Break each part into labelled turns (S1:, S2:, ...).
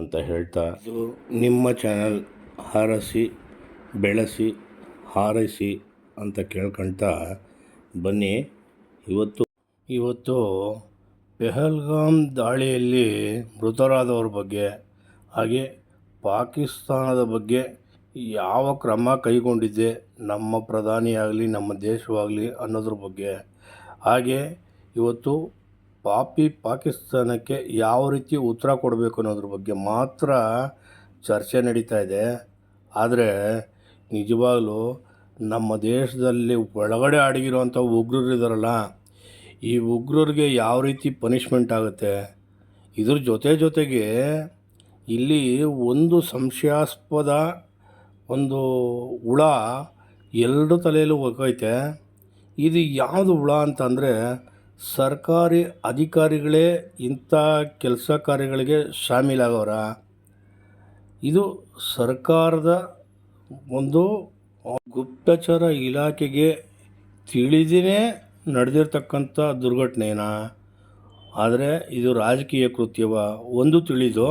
S1: ಅಂತ ಹೇಳ್ತಾ ಇದು ನಿಮ್ಮ ಚಾನಲ್ ಹಾರಸಿ, ಬೆಳೆಸಿ, ಹಾರೈಸಿ ಅಂತ ಕೇಳ್ಕೊಳ್ತಾ ಬನ್ನಿ. ಇವತ್ತು ಇವತ್ತು ಪೆಹಲ್ಗಾಮ್ ದಾಳಿಯಲ್ಲಿ ಮೃತರಾದವ್ರ ಬಗ್ಗೆ, ಹಾಗೆ ಪಾಕಿಸ್ತಾನದ ಬಗ್ಗೆ ಯಾವ ಕ್ರಮ ಕೈಗೊಂಡಿದ್ದೆ ನಮ್ಮ ಪ್ರಧಾನಿಯಾಗಲಿ, ನಮ್ಮ ದೇಶವಾಗಲಿ ಅನ್ನೋದ್ರ ಬಗ್ಗೆ. ಹಾಗೆ ಇವತ್ತು ಪಾಪಿ ಪಾಕಿಸ್ತಾನಕ್ಕೆ ಯಾವ ರೀತಿ ಉತ್ತರ ಕೊಡಬೇಕು ಅನ್ನೋದ್ರ ಬಗ್ಗೆ ಮಾತ್ರ ಚರ್ಚೆ ನಡೀತಾ ಇದೆ. ಆದರೆ ನಿಜವಾಗಲೂ ನಮ್ಮ ದೇಶದಲ್ಲಿ ಒಳಗಡೆ ಅಡಗಿರುವಂಥ ಉಗ್ರರು ಇದ್ದಾರಲ್ಲ ಈ ಉಗ್ರರಿಗೆ ಯಾವ ರೀತಿ ಪನಿಷ್ಮೆಂಟ್ ಆಗುತ್ತೆ? ಇದ್ರ ಜೊತೆ ಜೊತೆಗೆ ಇಲ್ಲಿ ಒಂದು ಸಂಶಯಾಸ್ಪದ ಒಂದು ಹುಳ ಎರಡು ತಲೆಯಲ್ಲೂ ಹೋಗೈತೆ ಇದು ಯಾವುದು ಹುಳ ಅಂತಂದರೆ ಸರ್ಕಾರಿ ಅಧಿಕಾರಿಗಳೇ ಇಂಥ ಕೆಲಸ ಕಾರ್ಯಗಳಿಗೆ ಶಾಮೀಲಾಗವ್ರ? ಇದು ಸರ್ಕಾರದ ಒಂದು ಗುಪ್ತಚರ ಇಲಾಖೆಗೆ ತಿಳಿದೇ ನಡೆದಿರ್ತಕ್ಕಂಥ ದುರ್ಘಟನೆನಾ? ಆದರೆ ಇದು ರಾಜಕೀಯ ಕೃತ್ಯವ? ಒಂದು ತಿಳಿದು,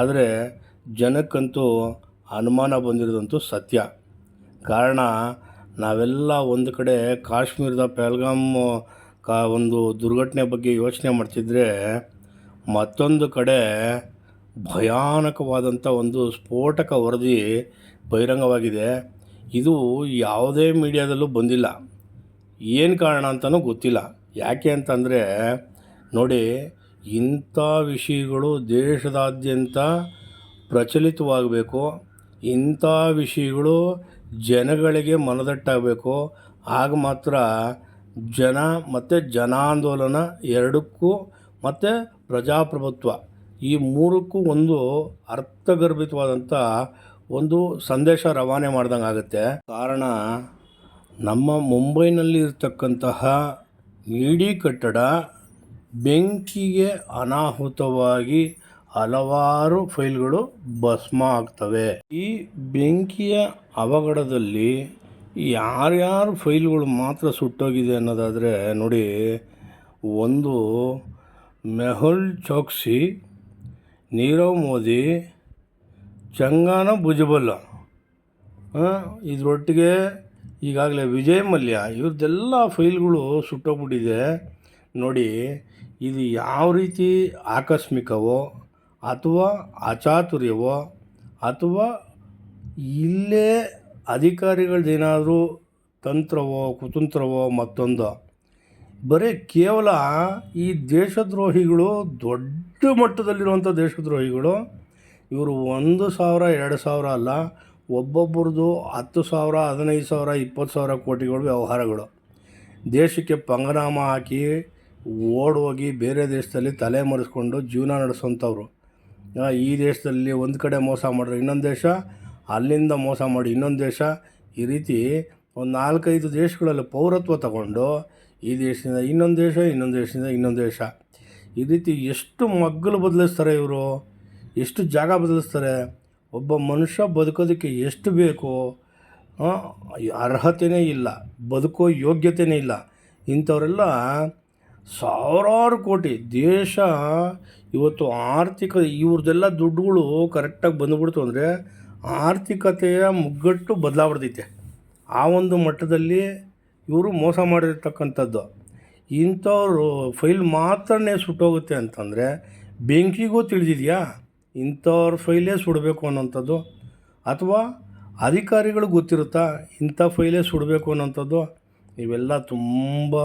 S1: ಆದರೆ ಜನಕ್ಕಂತೂ ಅನುಮಾನ ಬಂದಿರೋದಂತೂ ಸತ್ಯ. ಕಾರಣ, ನಾವೆಲ್ಲ ಒಂದು ಕಡೆ ಕಾಶ್ಮೀರದ ಪೆಹಲ್ಗಾಮ್ ಕಾ ಒಂದು ದುರ್ಘಟನೆ ಬಗ್ಗೆ ಯೋಚನೆ ಮಾಡ್ತಿದ್ರೆ ಮತ್ತೊಂದು ಕಡೆ ಭಯಾನಕವಾದಂಥ ಒಂದು ಸ್ಫೋಟಕ ವರದಿ ಬಹಿರಂಗವಾಗಿದೆ. ಇದು ಯಾವುದೇ ಮೀಡಿಯಾದಲ್ಲೂ ಬಂದಿಲ್ಲ. ಏನು ಕಾರಣ ಅಂತಲೂ ಗೊತ್ತಿಲ್ಲ. ಯಾಕೆ ಅಂತಂದರೆ ನೋಡಿ, ಇಂಥ ವಿಷಯಗಳು ದೇಶದಾದ್ಯಂತ ಪ್ರಚಲಿತವಾಗಬೇಕು. ಇಂಥ ವಿಷಯಗಳು ಜನಗಳಿಗೆ ಮನದಟ್ಟಾಗಬೇಕು. ಆಗ ಮಾತ್ರ ಜನ ಮತ್ತು ಜನಾಂದೋಲನ ಎರಡಕ್ಕೂ ಮತ್ತು ಪ್ರಜಾಪ್ರಭುತ್ವ. ಈ ಮೂರಕ್ಕೂ ಒಂದು ಅರ್ಥಗರ್ಭಿತವಾದಂಥ ಒಂದು ಸಂದೇಶ ರವಾನೆ ಮಾಡ್ದಂಗೆ ಆಗುತ್ತೆ. ಕಾರಣ, ನಮ್ಮ ಮುಂಬೈನಲ್ಲಿ ಇರತಕ್ಕಂತಹ ಇಡೀ ಕಟ್ಟಡ ಬೆಂಕಿಗೆ ಅನಾಹುತವಾಗಿ ಹಲವಾರು ಫೈಲ್ಗಳು ಭಸ್ಮ ಆಗ್ತವೆ. ಈ ಬೆಂಕಿಯ ಅವಘಡದಲ್ಲಿ ಯಾರ್ಯಾರು ಫೈಲ್ಗಳು ಮಾತ್ರ ಸುಟ್ಟೋಗಿದೆ ಅನ್ನೋದಾದರೆ ನೋಡಿ, ಒಂದು ಮೆಹುಲ್ ಚೋಕ್ಸಿ, ನೀರವ್ ಮೋದಿ, ಚಂಗಾನ ಭುಜಬಲ್ಲ ಇದರೊಟ್ಟಿಗೆ ಈಗಾಗಲೇ ವಿಜಯ್ ಮಲ್ಯ, ಇವ್ರದ್ದೆಲ್ಲ ಫೈಲ್ಗಳು ಸುಟ್ಟೋಗ್ಬಿಟ್ಟಿದೆ. ನೋಡಿ, ಇದು ಯಾವ ರೀತಿ ಆಕಸ್ಮಿಕವೋ ಅಥವಾ ಅಚಾತುರ್ಯವೋ ಅಥವಾ ಇಲ್ಲೇ ಅಧಿಕಾರಿಗಳ್ದೇನಾದರೂ ತಂತ್ರವೋ, ಕುತಂತ್ರವೋ ಮತ್ತೊಂದು. ಬರೀ ಕೇವಲ ಈ ದೇಶದ್ರೋಹಿಗಳು, ದೊಡ್ಡ ಮಟ್ಟದಲ್ಲಿರುವಂಥ ದೇಶದ್ರೋಹಿಗಳು, ಇವರು ಒಂದು ಸಾವಿರ, ಎರಡು ಸಾವಿರ ಅಲ್ಲ ಒಬ್ಬೊಬ್ಬರದು ಹತ್ತು ಸಾವಿರ, ಹದಿನೈದು ಸಾವಿರ, ಇಪ್ಪತ್ತು ಸಾವಿರ ಕೋಟಿಗಳು ವ್ಯವಹಾರಗಳು. ದೇಶಕ್ಕೆ ಪಂಗನಾಮ ಹಾಕಿ ಓಡೋಗಿ ಬೇರೆ ದೇಶದಲ್ಲಿ ತಲೆ ಮರೆಸ್ಕೊಂಡು ಜೀವನ ನಡೆಸುವಂಥವ್ರು. ಈ ದೇಶದಲ್ಲಿ ಒಂದು ಕಡೆ ಮೋಸ ಮಾಡಿದ್ರೆ ಇನ್ನೊಂದು ದೇಶ ಅಲ್ಲಿಂದ ಮೋಸ ಮಾಡಿ ಇನ್ನೊಂದು ದೇಶ, ಈ ರೀತಿ ಒಂದು ನಾಲ್ಕೈದು ದೇಶಗಳಲ್ಲಿ ಪೌರತ್ವ ತಗೊಂಡು ಈ ದೇಶದಿಂದ ಇನ್ನೊಂದು ದೇಶ, ಇನ್ನೊಂದು ದೇಶದಿಂದ ಇನ್ನೊಂದು ದೇಶ. ಈ ರೀತಿ ಎಷ್ಟು ಮಗ್ಗಲು ಬದಲಿಸ್ತಾರೆ ಇವರು? ಎಷ್ಟು ಜಾಗ ಬದಲಿಸ್ತಾರೆ? ಒಬ್ಬ ಮನುಷ್ಯ ಬದುಕೋದಕ್ಕೆ ಎಷ್ಟು ಬೇಕು? ಅರ್ಹತೆಯೇ ಇಲ್ಲ ಬದುಕೋ ಯೋಗ್ಯತೆಯೇ ಇಲ್ಲ. ಇಂಥವರೆಲ್ಲ ಸಾವಿರಾರು ಕೋಟಿ ದೇಶ ಇವತ್ತು ಆರ್ಥಿಕ, ಇವ್ರದ್ದೆಲ್ಲ ದುಡ್ಡುಗಳು ಕರೆಕ್ಟಾಗಿ ಬಂದುಬಿಡ್ತು ಅಂದರೆ ಆರ್ಥಿಕತೆಯ ಮುಗ್ಗಟ್ಟು ಬದಲಾಗ್ಬಿಡ್ತೈತೆ ಆ ಒಂದು ಮಟ್ಟದಲ್ಲಿ ಇವರು ಮೋಸ ಮಾಡಿರ್ತಕ್ಕಂಥದ್ದು. ಇಂಥವ್ರು ಫೈಲ್ ಮಾತ್ರನೇ ಸುಟ್ಟೋಗುತ್ತೆ ಅಂತಂದರೆ ಬೆಂಕಿಗೂ ತಿಳಿದಿದೆಯಾ? ಇಂಥವ್ರ ಫೈಲೇ ಸುಡಬೇಕು ಅನ್ನೋಂಥದ್ದು. ಅಥವಾ ಅಧಿಕಾರಿಗಳಿಗೆ ಗೊತ್ತಿರುತ್ತಾ ಇಂಥ ಫೈಲೇ ಸುಡಬೇಕು ಅನ್ನೋಂಥದ್ದು. ಇವೆಲ್ಲ ತುಂಬ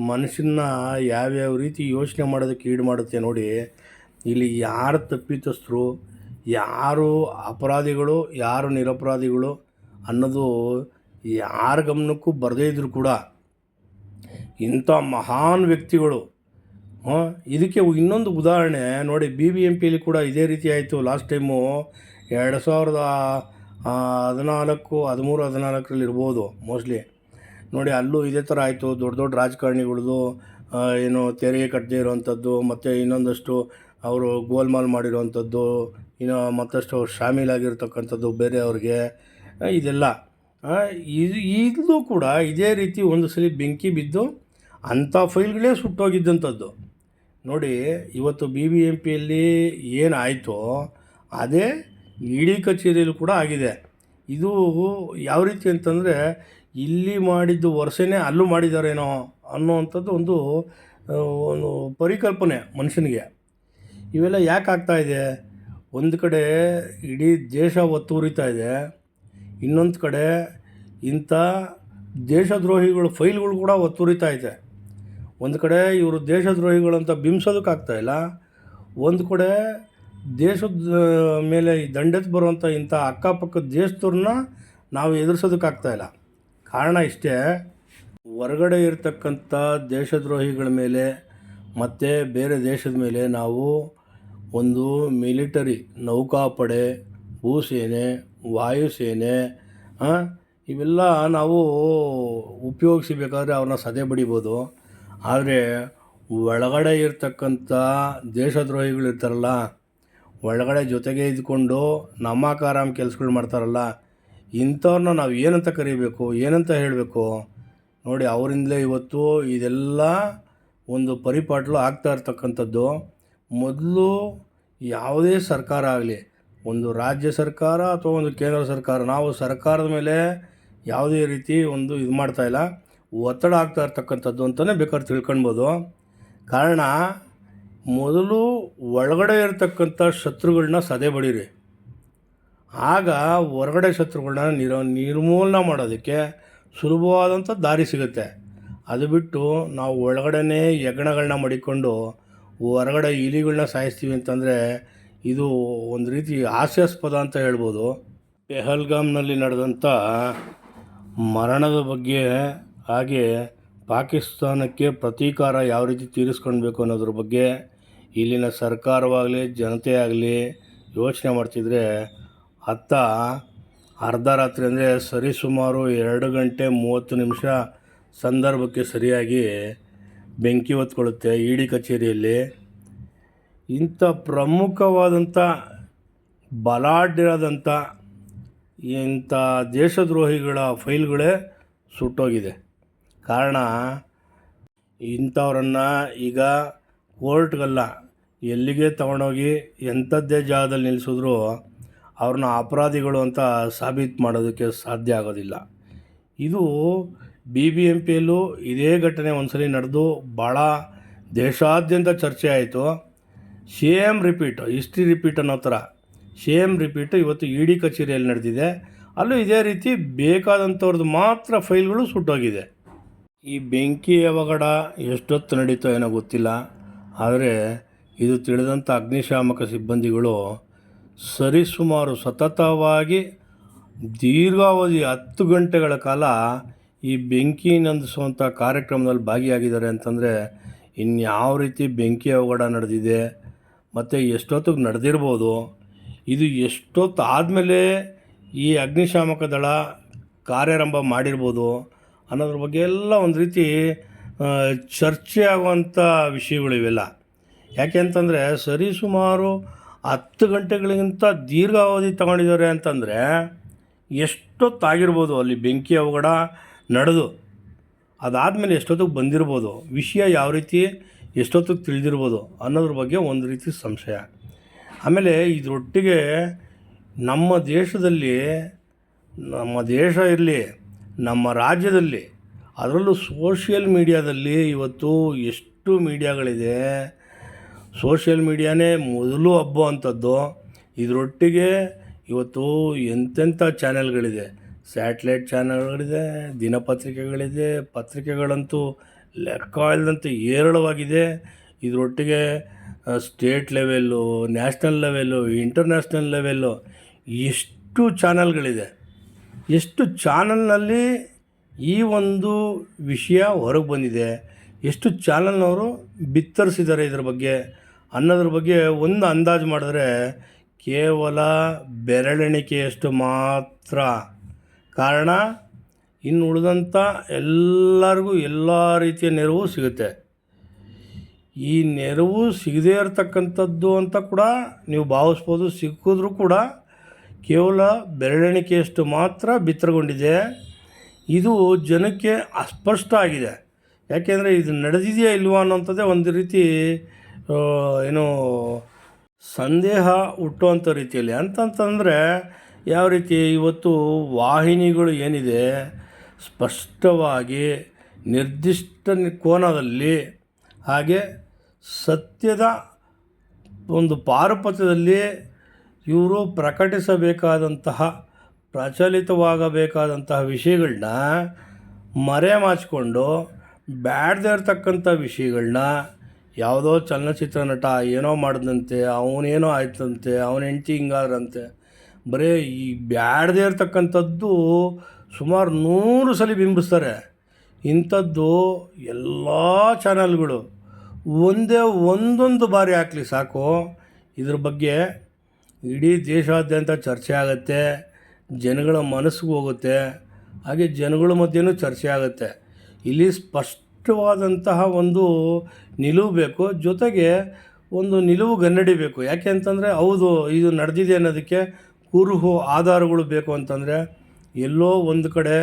S1: ಮನಸ್ಸನ್ನ ಯಾವ್ಯಾವ ರೀತಿ ಯೋಚನೆ ಮಾಡೋದಕ್ಕೆ ಈಡು ಮಾಡುತ್ತೆ ನೋಡಿ. ಇಲ್ಲಿ ಯಾರು ತಪ್ಪಿತಸ್ಥರು ಯಾರು ಅಪರಾಧಿಗಳು, ಯಾರು ನಿರಪರಾಧಿಗಳು ಅನ್ನೋದು ಯಾರ ಗಮನಕ್ಕೂ ಬರದೇ ಇದ್ದರೂ ಕೂಡ ಇಂಥ ಮಹಾನ್ ವ್ಯಕ್ತಿಗಳು ಇದಕ್ಕೆ ಇನ್ನೊಂದು ಉದಾಹರಣೆ. ನೋಡಿ ಬಿ ಬಿ ಎಂ ಪಿಲಿ ಕೂಡ ಇದೇ ರೀತಿ ಆಯಿತು. ಲಾಸ್ಟ್ ಟೈಮು ಎರಡು ಸಾವಿರದ ಹದಿನಾಲ್ಕು, ಹದಿಮೂರು, ಹದಿನಾಲ್ಕರಲ್ಲಿ ಇರ್ಬೋದು ಮೋಸ್ಟ್ಲಿ. ನೋಡಿ, ಅಲ್ಲೂ ಇದೇ ಥರ ಆಯಿತು. ದೊಡ್ಡ ದೊಡ್ಡ ರಾಜಕಾರಣಿಗಳದು ಏನು ತೆರಿಗೆ ಕಟ್ಟದೇ ಇರೋವಂಥದ್ದು ಮತ್ತು ಇನ್ನೊಂದಷ್ಟು ಅವರು ಗೋಲ್ಮಾಲ್ ಮಾಡಿರೋವಂಥದ್ದು ಇನ್ನು ಮತ್ತಷ್ಟು ಶಾಮೀಲಾಗಿರ್ತಕ್ಕಂಥದ್ದು ಬೇರೆಯವ್ರಿಗೆ ಇದೆಲ್ಲ. ಇದು ಈಗಲೂ ಕೂಡ ಇದೇ ರೀತಿ ಒಂದು ಸಲ ಬೆಂಕಿ ಬಿದ್ದು ಅಂಥ ಫೈಲ್ಗಳೇ ಸುಟ್ಟೋಗಿದ್ದಂಥದ್ದು. ನೋಡಿ, ಇವತ್ತು ಬಿ ಬಿ ಎಂ ಪಿಯಲ್ಲಿ ಏನಾಯಿತೋ ಅದೇ ಇಡೀ ಕಚೇರಿಯಲ್ಲೂ ಕೂಡ ಆಗಿದೆ. ಇದು ಯಾವ ರೀತಿ ಅಂತಂದರೆ ಇಲ್ಲಿ ಮಾಡಿದ್ದು ವರ್ಷನೇ ಅಲ್ಲೂ ಮಾಡಿದಾರೇನೋ ಅನ್ನೋವಂಥದ್ದು ಒಂದು ಒಂದು ಪರಿಕಲ್ಪನೆ ಮನುಷ್ಯನಿಗೆ. ಇವೆಲ್ಲ ಯಾಕೆ ಆಗ್ತಾಯಿದೆ ಒಂದು ಕಡೆ ಇಡೀ ದೇಶ ಒತ್ತುರಿತಾ ಇದೆ, ಇನ್ನೊಂದು ಕಡೆ ಇಂಥ ದೇಶದ್ರೋಹಿಗಳು, ಫೈಲ್ಗಳು ಕೂಡ ಒತ್ತುರಿತಾ ಇದೆ. ಒಂದು ಕಡೆ ಇವರು ದೇಶದ್ರೋಹಿಗಳಂತ ಬಿಂಬಿಸೋದಕ್ಕಾಗ್ತಾ ಇಲ್ಲ, ಒಂದು ಕಡೆ ದೇಶದ ಮೇಲೆ ಈ ದಂಡೆತ್ತು ಬರುವಂಥ ಇಂಥ ಅಕ್ಕಪಕ್ಕದ ದೇಶದವ್ರನ್ನ ನಾವು ಎದುರಿಸೋದಕ್ಕಾಗ್ತಾ ಇಲ್ಲ. ಕಾರಣ ಇಷ್ಟೇ, ಹೊರಗಡೆ ಇರತಕ್ಕಂಥ ದೇಶದ್ರೋಹಿಗಳ ಮೇಲೆ ಮತ್ತು ಬೇರೆ ದೇಶದ ಮೇಲೆ ನಾವು ಒಂದು ಮಿಲಿಟರಿ ನೌಕಾಪಡೆ, ಭೂಸೇನೆ, ವಾಯುಸೇನೆ ಇವೆಲ್ಲ ನಾವು ಉಪಯೋಗಿಸಬೇಕಾದ್ರೆ ಅವ್ರನ್ನ ಸದೆ ಬಡಿಬೋದು. ಆದರೆ ಒಳಗಡೆ ಇರ್ತಕ್ಕಂಥ ದೇಶದ್ರೋಹಿಗಳು ಇರ್ತಾರಲ್ಲ, ಒಳಗಡೆ ಜೊತೆಗೆ ಇದ್ಕೊಂಡು ನಮ್ಮಕಾರಾಮ್ ಕೆಲಸಗಳು ಮಾಡ್ತಾರಲ್ಲ, ಇಂಥವ್ರನ್ನ ನಾವು ಏನಂತ ಕರಿಬೇಕು, ಏನಂತ ಹೇಳಬೇಕು? ನೋಡಿ, ಅವರಿಂದಲೇ ಇವತ್ತು ಇದೆಲ್ಲ ಒಂದು ಪರಿಪಾಟ್ಲು ಆಗ್ತಾ ಇರ್ತಕ್ಕಂಥದ್ದು. ಮೊದಲು ಯಾವುದೇ ಸರ್ಕಾರ ಆಗಲಿ, ಒಂದು ರಾಜ್ಯ ಸರ್ಕಾರ ಅಥವಾ ಒಂದು ಕೇಂದ್ರ ಸರ್ಕಾರ, ನಾವು ಸರ್ಕಾರದ ಮೇಲೆ ಯಾವುದೇ ರೀತಿ ಒಂದು ಇದು ಮಾಡ್ತಾಯಿಲ್ಲ ಒತ್ತಡ ಆಗ್ತಾ ಇರ್ತಕ್ಕಂಥದ್ದು ಅಂತಲೇ ಬೇಕಾದ್ರೆ ತಿಳ್ಕೊಳ್ಬೋದು. ಕಾರಣ, ಮೊದಲು ಒಳಗಡೆ ಇರತಕ್ಕಂಥ ಶತ್ರುಗಳನ್ನ ಸದೆ ಬಡೀರಿ. ಆಗ ಹೊರಗಡೆ ಶತ್ರುಗಳನ್ನ ನಿರ, ನಿರ್ಮೂಲನೆ ಮಾಡೋದಕ್ಕೆ ಸುಲಭವಾದಂಥ ದಾರಿ ಸಿಗುತ್ತೆ. ಅದು ಬಿಟ್ಟು ನಾವು ಒಳಗಡೆನೇ ಯಜ್ಞಗಳನ್ನ ಮಡಿಕೊಂಡು ಹೊರಗಡೆ ಇಲಿಗಳನ್ನ ಸಾಯಿಸ್ತೀವಿ ಅಂತಂದರೆ ಇದು ಒಂದು ರೀತಿ ಹಾಸ್ಯಾಸ್ಪದ ಅಂತ ಹೇಳ್ಬೋದು. ಪೆಹಲ್ಗಾಮ್ನಲ್ಲಿ ನಡೆದಂಥ ಮರಣದ ಬಗ್ಗೆ ಹಾಗೆ ಪಾಕಿಸ್ತಾನಕ್ಕೆ ಪ್ರತೀಕಾರ ಯಾವ ರೀತಿ ತೀರಿಸ್ಕೊಳ್ಬೇಕು ಅನ್ನೋದ್ರ ಬಗ್ಗೆ ಇಲ್ಲಿನ ಸರ್ಕಾರವಾಗಲಿ, ಜನತೆ ಆಗಲಿ ಯೋಚನೆ ಮಾಡ್ತಿದ್ರೆ ಅತ್ತ ಅರ್ಧ ರಾತ್ರಿ ಅಂದರೆ ಸರಿಸುಮಾರು ಎರಡು ಗಂಟೆ ಮೂವತ್ತು ನಿಮಿಷ ಸಂದರ್ಭಕ್ಕೆ ಸರಿಯಾಗಿ ಬೆಂಕಿ ಹೊತ್ಕೊಳ್ಳುತ್ತೆ ಇಡಿ ಕಚೇರಿಯಲ್ಲಿ. ಇಂಥ ಪ್ರಮುಖವಾದಂಥ, ಬಲಾಢ್ಯರಾದಂಥ ಇಂಥ ದೇಶದ್ರೋಹಿಗಳ ಫೈಲ್ಗಳೇ ಸುಟ್ಟೋಗಿದೆ. ಕಾರಣ, ಇಂಥವ್ರನ್ನು ಈಗ ಕೋರ್ಟ್ಗಲ್ಲ, ಎಲ್ಲಿಗೆ ತಗೊಂಡೋಗಿ ಎಂಥದ್ದೇ ಜಾಗದಲ್ಲಿ ನಿಲ್ಲಿಸಿದ್ರು ಅವ್ರನ್ನ ಅಪರಾಧಿಗಳು ಅಂತ ಸಾಬೀತು ಮಾಡೋದಕ್ಕೆ ಸಾಧ್ಯ ಆಗೋದಿಲ್ಲ. ಇದು ಬಿ ಬಿ ಎಂ ಪಿಯಲ್ಲೂ ಇದೇ ಘಟನೆ ಒಂದ್ಸರಿ ನಡೆದು ಭಾಳ ದೇಶಾದ್ಯಂತ ಚರ್ಚೆ ಆಯಿತು. ಸೇಮ್ ರಿಪೀಟ್, ಹಿಸ್ಟ್ರಿ ರಿಪೀಟ್ ಅನ್ನೋ ಥರ. ಸೇಮ್ ರಿಪೀಟ್ ಇವತ್ತು ಇ ಡಿ ಕಚೇರಿಯಲ್ಲಿ ನಡೆದಿದೆ. ಅಲ್ಲೂ ಇದೇ ರೀತಿ ಬೇಕಾದಂಥವ್ರದ್ದು ಮಾತ್ರ ಫೈಲ್ಗಳು ಸುಟ್ಟೋಗಿದೆ. ಈ ಬೆಂಕಿ ಅವಘಡ ಎಷ್ಟೊತ್ತು ನಡೀತೋ ಏನೋ ಗೊತ್ತಿಲ್ಲ. ಆದರೆ ಇದು ತಿಳಿದಂಥ ಅಗ್ನಿಶಾಮಕ ಸಿಬ್ಬಂದಿಗಳು ಸರಿಸುಮಾರು ಸತತವಾಗಿ ದೀರ್ಘಾವಧಿ ಹತ್ತು ಗಂಟೆಗಳ ಕಾಲ ಈ ಬೆಂಕಿ ನಂದಿಸುವಂಥ ಕಾರ್ಯಕ್ರಮದಲ್ಲಿ ಭಾಗಿಯಾಗಿದ್ದಾರೆ ಅಂತಂದರೆ ಇನ್ಯಾವ ರೀತಿ ಬೆಂಕಿ ಅವಘಡ ನಡೆದಿದೆ, ಮತ್ತು ಎಷ್ಟೊತ್ತಿಗೆ ನಡೆದಿರ್ಬೋದು, ಇದು ಎಷ್ಟೊತ್ತು ಆದಮೇಲೆ ಈ ಅಗ್ನಿಶಾಮಕ ದಳ ಕಾರ್ಯಾರಂಭ ಮಾಡಿರ್ಬೋದು ಅನ್ನೋದ್ರ ಬಗ್ಗೆ ಎಲ್ಲ ಒಂದು ರೀತಿ ಚರ್ಚೆ ಆಗುವಂಥ ವಿಷಯಗಳು ಇವೆಲ್ಲ ಯಾಕೆ ಅಂತಂದರೆ ಸರಿಸುಮಾರು ಹತ್ತು ಗಂಟೆಗಳಿಗಿಂತ ದೀರ್ಘಾವಧಿ ತಗೊಂಡಿದ್ದಾರೆ ಅಂತಂದರೆ ಎಷ್ಟೊತ್ತಾಗಿರ್ಬೋದು ಅಲ್ಲಿ ಬೆಂಕಿ ಅವಘಡ ನಡೆದು ಅದಾದಮೇಲೆ ಎಷ್ಟೊತ್ತಿಗೆ ಬಂದಿರ್ಬೋದು, ವಿಷಯ ಯಾವ ರೀತಿ, ಎಷ್ಟೊತ್ತಿಗೆ ತಿಳಿದಿರ್ಬೋದು ಅನ್ನೋದ್ರ ಬಗ್ಗೆ ಒಂದು ರೀತಿ ಸಂಶಯ. ಆಮೇಲೆ ಇದರೊಟ್ಟಿಗೆ ನಮ್ಮ ದೇಶದಲ್ಲಿ, ನಮ್ಮ ದೇಶ ಇರಲಿ, ನಮ್ಮ ರಾಜ್ಯದಲ್ಲಿ, ಅದರಲ್ಲೂ ಸೋಷಿಯಲ್ ಮೀಡಿಯಾದಲ್ಲಿ ಇವತ್ತು ಎಷ್ಟು ಮೀಡಿಯಾಗಳಿದೆ. ಸೋಷಿಯಲ್ ಮೀಡಿಯಾನೇ ಮೊದಲು ಹಬ್ಬ ಅಂಥದ್ದು ಇದರೊಟ್ಟಿಗೆ ಇವತ್ತು ಎಂತೆಂಥ ಚಾನೆಲ್ಗಳಿದೆ. ಸ್ಯಾಟ್ಲೈಟ್ ಚಾನಲ್ಗಳಿದೆ ದಿನಪತ್ರಿಕೆಗಳಿದೆ, ಪತ್ರಿಕೆಗಳಂತೂ ಲೆಕ್ಕ ಇಲ್ಲದಂತೆ ಹೇರಳವಾಗಿದೆ. ಇದರೊಟ್ಟಿಗೆ state level national level international level ಎಷ್ಟು ಚಾನಲ್ಗಳಿದೆ ಎಷ್ಟು ಚಾನಲ್ನಲ್ಲಿ ಈ ಒಂದು ವಿಷಯ ಹೊರಗೆ ಬಂದಿದೆ. ಎಷ್ಟು ಚಾನಲ್ನವರು ಬಿತ್ತರಿಸಿದ್ದಾರೆ ಇದ್ರ ಬಗ್ಗೆ. ಅನ್ನೋದ್ರ ಬಗ್ಗೆ ಒಂದು ಅಂದಾಜು ಮಾಡಿದ್ರೆ ಕೇವಲ ಬೆರಳೆಣಿಕೆಯಷ್ಟು ಮಾತ್ರ. ಕಾರಣ, ಇನ್ನು ಉಳಿದಂಥ ಎಲ್ಲರಿಗೂ ಎಲ್ಲ ರೀತಿಯ ನೆರವು ಸಿಗುತ್ತೆ. ಈ ನೆರವು ಸಿಗದೇ ಇರತಕ್ಕಂಥದ್ದು ಅಂತ ಕೂಡ ನೀವು ಭಾವಿಸ್ಬೋದು. ಸಿಕ್ಕಿದ್ರೂ ಕೂಡ ಕೇವಲ ಬೆರಳೆಣಿಕೆಯಷ್ಟು ಮಾತ್ರ ಬಿತ್ತರಗೊಂಡಿದೆ. ಇದು ಜನಕ್ಕೆ ಅಸ್ಪಷ್ಟ ಆಗಿದೆ. ಯಾಕೆಂದರೆ ಇದು ನಡೆದಿದೆಯಾ ಇಲ್ವಾ ಅನ್ನೋಂಥದ್ದೇ ಒಂದು ರೀತಿ ಏನು ಸಂದೇಹ ಹುಟ್ಟುವಂಥ ರೀತಿಯಲ್ಲಿ. ಅಂತಂತಂದರೆ ಯಾವ ರೀತಿ ಇವತ್ತು ವಾಹಿನಿಗಳು ಏನಿದೆ, ಸ್ಪಷ್ಟವಾಗಿ ನಿರ್ದಿಷ್ಟ ಕೋನದಲ್ಲಿ ಹಾಗೆ ಸತ್ಯದ ಒಂದು ಪಾರುಪತ್ಯದಲ್ಲಿ ಇವರು ಪ್ರಕಟಿಸಬೇಕಾದಂತಹ, ಪ್ರಚಲಿತವಾಗಬೇಕಾದಂತಹ ವಿಷಯಗಳನ್ನ ಮರೆಮಾಚಿಕೊಂಡು ಬ್ಯಾಡ್ದೇ ಇರ್ತಕ್ಕಂಥ ವಿಷಯಗಳನ್ನ ಯಾವುದೋ ಚಲನಚಿತ್ರ ನಟ ಏನೋ ಮಾಡಿದಂತೆ, ಅವನೇನೋ ಆಯ್ತಂತೆ, ಅವನ ಹೆಂಡ್ತಿ ಹಿಂಗಾದ್ರಂತೆ ಬರೀ ಈ ಬ್ಯಾಡದೇ ಇರತಕ್ಕಂಥದ್ದು ಸುಮಾರು ನೂರು ಸಲ ಬಿಂಬಿಸ್ತಾರೆ. ಇಂಥದ್ದು ಎಲ್ಲ ಚಾನಲ್ಗಳು ಒಂದೇ ಒಂದೊಂದು ಬಾರಿ ಹಾಕಲಿ ಸಾಕು. ಇದ್ರ ಬಗ್ಗೆ ಇಡೀ ದೇಶಾದ್ಯಂತ ಚರ್ಚೆ ಆಗುತ್ತೆ, ಜನಗಳ ಮನಸ್ಸಿಗೆ ಹೋಗುತ್ತೆ, ಹಾಗೆ ಜನಗಳ ಮಧ್ಯೆನೂ ಚರ್ಚೆ ಆಗುತ್ತೆ. ಇಲ್ಲಿ ಸ್ಪಷ್ಟವಾದಂತಹ ಒಂದು ನಿಲುವು ಬೇಕು, ಜೊತೆಗೆ ಒಂದು ನಿಲುವು ಗನ್ನಡಿಬೇಕು ಯಾಕೆ ಅಂತಂದರೆ ಹೌದು, ಇದು ನಡೆದಿದೆ ಅನ್ನೋದಕ್ಕೆ ಕುರುಹು ಆಧಾರಗಳು ಬೇಕು ಅಂತಂದರೆ ಎಲ್ಲೋ ಒಂದು ಕಡೆ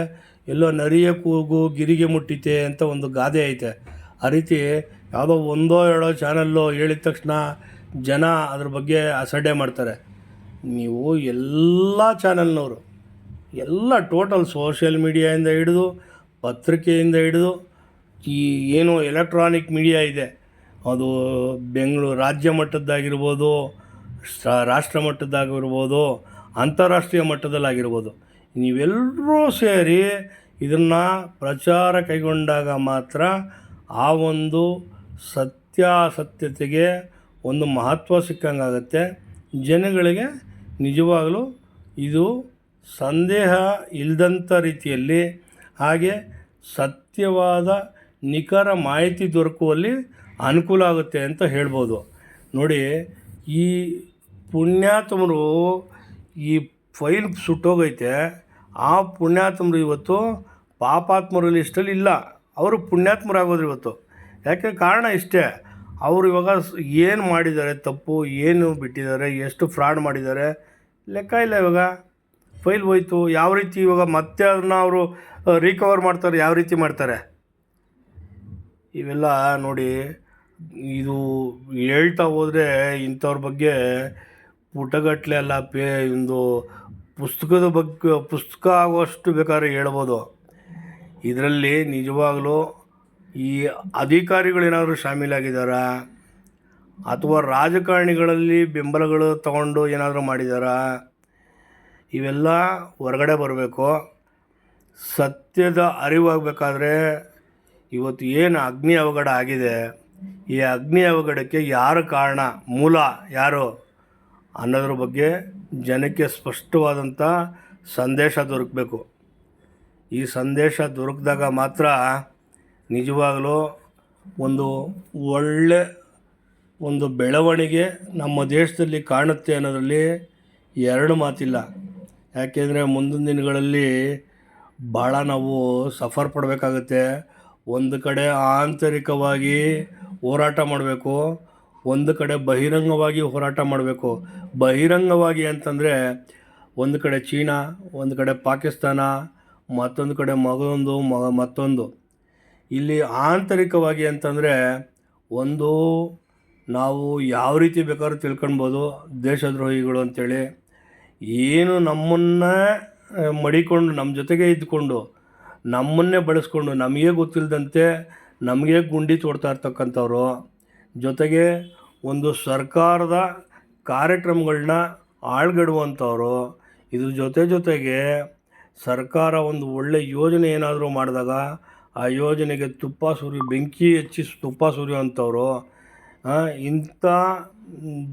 S1: ಎಲ್ಲೋ ನರಿಯ ಕೂಗು ಗಿರಿಗೆ ಮುಟ್ಟಿತೆ ಅಂತ ಒಂದು ಗಾದೆ ಐತೆ. ಆ ರೀತಿ ಯಾವುದೋ ಒಂದೋ ಎರಡೋ ಚಾನಲ್ಲೋ ಹೇಳಿದ ತಕ್ಷಣ ಜನ ಅದ್ರ ಬಗ್ಗೆ ಅಸಡ್ಡೆ ಮಾಡ್ತಾರೆ. ನೀವು ಎಲ್ಲ ಚಾನಲ್ನವರು ಎಲ್ಲ ಟೋಟಲ್ ಸೋಷಿಯಲ್ ಮೀಡಿಯಾಯಿಂದ ಹಿಡಿದು, ಪತ್ರಿಕೆಯಿಂದ ಹಿಡಿದು, ಈ ಏನು ಎಲೆಕ್ಟ್ರಾನಿಕ್ ಮೀಡಿಯಾ ಇದೆ, ಅದು ಬೆಂಗಳೂರು ರಾಜ್ಯ ಮಟ್ಟದ್ದಾಗಿರ್ಬೋದು ರಾಷ್ಟ್ರ ಮಟ್ಟದ್ದಾಗಿರ್ಬೋದು ಅಂತಾರಾಷ್ಟ್ರೀಯ ಮಟ್ಟದಲ್ಲಾಗಿರ್ಬೋದು. ನೀವೆಲ್ಲರೂ ಸೇರಿ ಇದನ್ನು ಪ್ರಚಾರ ಕೈಗೊಂಡಾಗ ಮಾತ್ರ ಆ ಒಂದು ಸತ್ಯಾಸತ್ಯತೆಗೆ ಒಂದು ಮಹತ್ವ ಸಿಕ್ಕಂಗಾಗತ್ತೆ. ಜನಗಳಿಗೆ ನಿಜವಾಗಲೂ ಇದು ಸಂದೇಹ ಇಲ್ಲದಂಥ ರೀತಿಯಲ್ಲಿ ಹಾಗೆ ಸತ್ಯವಾದ ನಿಖರ ಮಾಹಿತಿ ದೊರಕುವಲ್ಲಿ ಅನುಕೂಲ ಆಗುತ್ತೆ ಅಂತ ಹೇಳ್ಬೋದು. ನೋಡಿ ಈ ಪುಣ್ಯಾತ್ಮರು ಈ ಫೈಲ್ ಸುಟ್ಟೋಗೈತೆ, ಆ ಪುಣ್ಯಾತ್ಮರು ಇವತ್ತು ಪಾಪಾತ್ಮರ ಲಿಸ್ಟಲ್ಲಿ ಇಲ್ಲ. ಅವರು ಪುಣ್ಯಾತ್ಮರಾಗೋದ್ರು ಇವತ್ತು. ಯಾಕೆ ಕಾರಣ ಇಷ್ಟೇ, ಅವರು ಇವಾಗ ಏನು ಮಾಡಿದ್ದಾರೆ, ತಪ್ಪು, ಏನು ಬಿಟ್ಟಿದ್ದಾರೆ, ಎಷ್ಟು ಫ್ರಾಡ್ ಮಾಡಿದ್ದಾರೆ, ಲೆಕ್ಕ ಇಲ್ಲ ಇವಾಗ. ಫೈಲ್ ಹೋಯ್ತು, ಯಾವ ರೀತಿ ಇವಾಗ ಮತ್ತೆ ಅದನ್ನ ಅವರು ರಿಕವರ್ ಮಾಡ್ತಾರೆ, ಯಾವ ರೀತಿ ಮಾಡ್ತಾರೆ? ಇವೆಲ್ಲ ನೋಡಿ, ಇದು ಹೇಳ್ತಾ ಹೋದರೆ ಇಂಥವ್ರ ಬಗ್ಗೆ ಪುಟಗಟ್ಟಲೆ ಅಲ್ಲ, ಪೇ ಒಂದು ಪುಸ್ತಕದ ಬಗ್ಗೆ, ಪುಸ್ತಕ ಆಗುವಷ್ಟು ಬೇಕಾದ್ರೆ ಹೇಳ್ಬೋದು. ಇದರಲ್ಲಿ ನಿಜವಾಗಲೂ ಈ ಅಧಿಕಾರಿಗಳೇನಾದರೂ ಶಾಮೀಲಾಗಿದ್ದಾರಾ? ಅಥವಾ ರಾಜಕಾರಣಿಗಳಲ್ಲಿ ಬೆಂಬಲಗಳು ತಗೊಂಡು ಏನಾದರೂ ಮಾಡಿದಾರಾ ಇವೆಲ್ಲ ಹೊರಗಡೆ ಬರಬೇಕು. ಸತ್ಯದ ಅರಿವಾಗಬೇಕಾದ್ರೆ ಇವತ್ತು ಏನು ಅಗ್ನಿ ಅವಘಡ ಆಗಿದೆ? ಈ ಅಗ್ನಿ ಅವಘಡಕ್ಕೆ ಯಾರು ಕಾರಣ? ಮೂಲ ಯಾರು? ಅನ್ನೋದ್ರ ಬಗ್ಗೆ ಜನಕ್ಕೆ ಸ್ಪಷ್ಟವಾದಂಥ ಸಂದೇಶ ದೊರಕಬೇಕು. ಈ ಸಂದೇಶ ದೊರಕಿದಾಗ ಮಾತ್ರ ನಿಜವಾಗಲೂ ಒಂದು ಒಳ್ಳೆ ಒಂದು ಬೆಳವಣಿಗೆ ನಮ್ಮ ದೇಶದಲ್ಲಿ ಕಾಣುತ್ತೆ ಅನ್ನೋದರಲ್ಲಿ ಎರಡು ಮಾತಿಲ್ಲ. ಯಾಕೆಂದರೆ ಮುಂದಿನ ದಿನಗಳಲ್ಲಿ ಭಾಳ ನಾವು ಸಫರ್ ಪಡಬೇಕಾಗುತ್ತೆ. ಒಂದು ಕಡೆ ಆಂತರಿಕವಾಗಿ ಹೋರಾಟ ಮಾಡಬೇಕು. ಒಂದು ಕಡೆ ಬಹಿರಂಗವಾಗಿ ಹೋರಾಟ ಮಾಡಬೇಕು. ಬಹಿರಂಗವಾಗಿ ಅಂತಂದರೆ ಒಂದು ಕಡೆ ಚೀನಾ, ಒಂದು ಕಡೆ ಪಾಕಿಸ್ತಾನ, ಮತ್ತೊಂದು ಕಡೆ ಮಗದೊಂದು, ಮಗ ಮತ್ತೊಂದು. ಇಲ್ಲಿ ಆಂತರಿಕವಾಗಿ ಅಂತಂದರೆ ಒಂದು ನಾವು ಯಾವ ರೀತಿ ಬೇಕಾದ್ರೂ ತಿಳ್ಕೊಳ್ಬೋದು ದೇಶದ್ರೋಹಿಗಳು ಅಂತೇಳಿ. ಏನು ನಮ್ಮನ್ನು ಮಡಿಕೊಂಡು, ನಮ್ಮ ಜೊತೆಗೆ ಇದ್ದುಕೊಂಡು ನಮ್ಮನ್ನೇ ಬಳಸ್ಕೊಂಡು, ನಮಗೆ ಗೊತ್ತಿಲ್ಲದಂತೆ ನಮಗೆ ಗುಂಡಿ ತೋಡ್ತಾ ಇರ್ತಕ್ಕಂಥವ್ರು ಜೊತೆಗೆ ಒಂದು ಸರ್ಕಾರದ ಕಾರ್ಯಕ್ರಮಗಳನ್ನ ಆಳ್ಗಡುವಂಥವ್ರು, ಇದ್ರ ಜೊತೆ ಜೊತೆಗೆ ಸರ್ಕಾರ ಒಂದು ಒಳ್ಳೆ ಯೋಜನೆ ಏನಾದರೂ ಮಾಡಿದಾಗ ಆ ಯೋಜನೆಗೆ ತುಪ್ಪ ಸುರಿ, ಬೆಂಕಿ ಹಚ್ಚಿ ತುಪ್ಪ ಸುರಿಯುವಂಥವ್ರು ಇಂಥ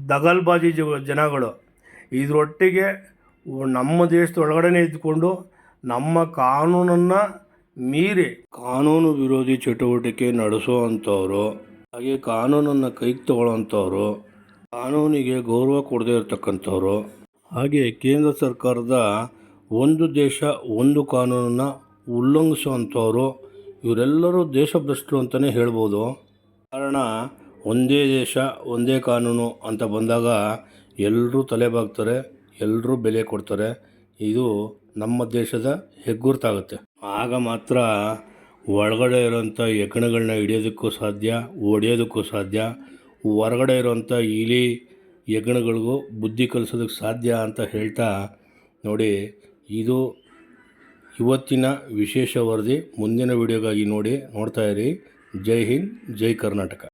S1: ದಗಲ್ಬಾಜಿ ಜ- ಜನಗಳು, ಇದರೊಟ್ಟಿಗೆ ನಮ್ಮ ದೇಶದ ಒಳಗಡೆನೇ ಇದ್ದುಕೊಂಡು ನಮ್ಮ ಕಾನೂನನ್ನು ಮೀರಿ ಕಾನೂನು ವಿರೋಧಿ ಚಟುವಟಿಕೆ ನಡೆಸೋವಂಥವ್ರು ಹಾಗೆ ಕಾನೂನನ್ನು ಕೈಗೆ ತಗೊಳ್ಳೋವಂಥವ್ರು ಕಾನೂನಿಗೆ ಗೌರವ ಕೊಡದೇ ಇರತಕ್ಕಂಥವ್ರು. ಹಾಗೆ ಕೇಂದ್ರ ಸರ್ಕಾರದ ಒಂದು ದೇಶ, ಒಂದು ಕಾನೂನನ್ನು ಉಲ್ಲಂಘಿಸುವಂಥವ್ರು, ಇವರೆಲ್ಲರೂ ದೇಶಭ್ರಷ್ಟರು ಅಂತಲೇ ಹೇಳ್ಬೋದು. ಕಾರಣ, ಒಂದೇ ದೇಶ, ಒಂದೇ ಕಾನೂನು ಅಂತ ಬಂದಾಗ ಎಲ್ಲರೂ ತಲೆಬಾಗ್ತಾರೆ ಎಲ್ಲರೂ ಬೆಲೆ ಕೊಡ್ತಾರೆ. ಇದು ನಮ್ಮ ದೇಶದ ಹೆಗ್ಗುರ್ತಾಗುತ್ತೆ. ಆಗ ಮಾತ್ರ ಒಳಗಡೆ ಇರೋಂಥ ಹೆಗ್ಗಣಗಳನ್ನ ಹಿಡಿಯೋದಕ್ಕೂ ಸಾಧ್ಯ ಹೊಡೆಯೋದಕ್ಕೂ ಸಾಧ್ಯ, ಹೊರಗಡೆ ಇರೋಂಥ ಇಲಿ ಹೆಗ್ಗಣಗಳಿಗೂ ಬುದ್ಧಿ ಕಲಿಸೋದಕ್ಕೆ ಸಾಧ್ಯ ಅಂತ ಹೇಳ್ತಾ ನೋಡಿ, ಇದು ಇವತ್ತಿನ ವಿಶೇಷ ವರದಿ. ಮುಂದಿನ ವಿಡಿಯೋಗಾಗಿ ನೋಡಿ, ನೋಡ್ತಾ ಇರಿ. ಜೈ ಹಿಂದ್, ಜೈ ಕರ್ನಾಟಕ.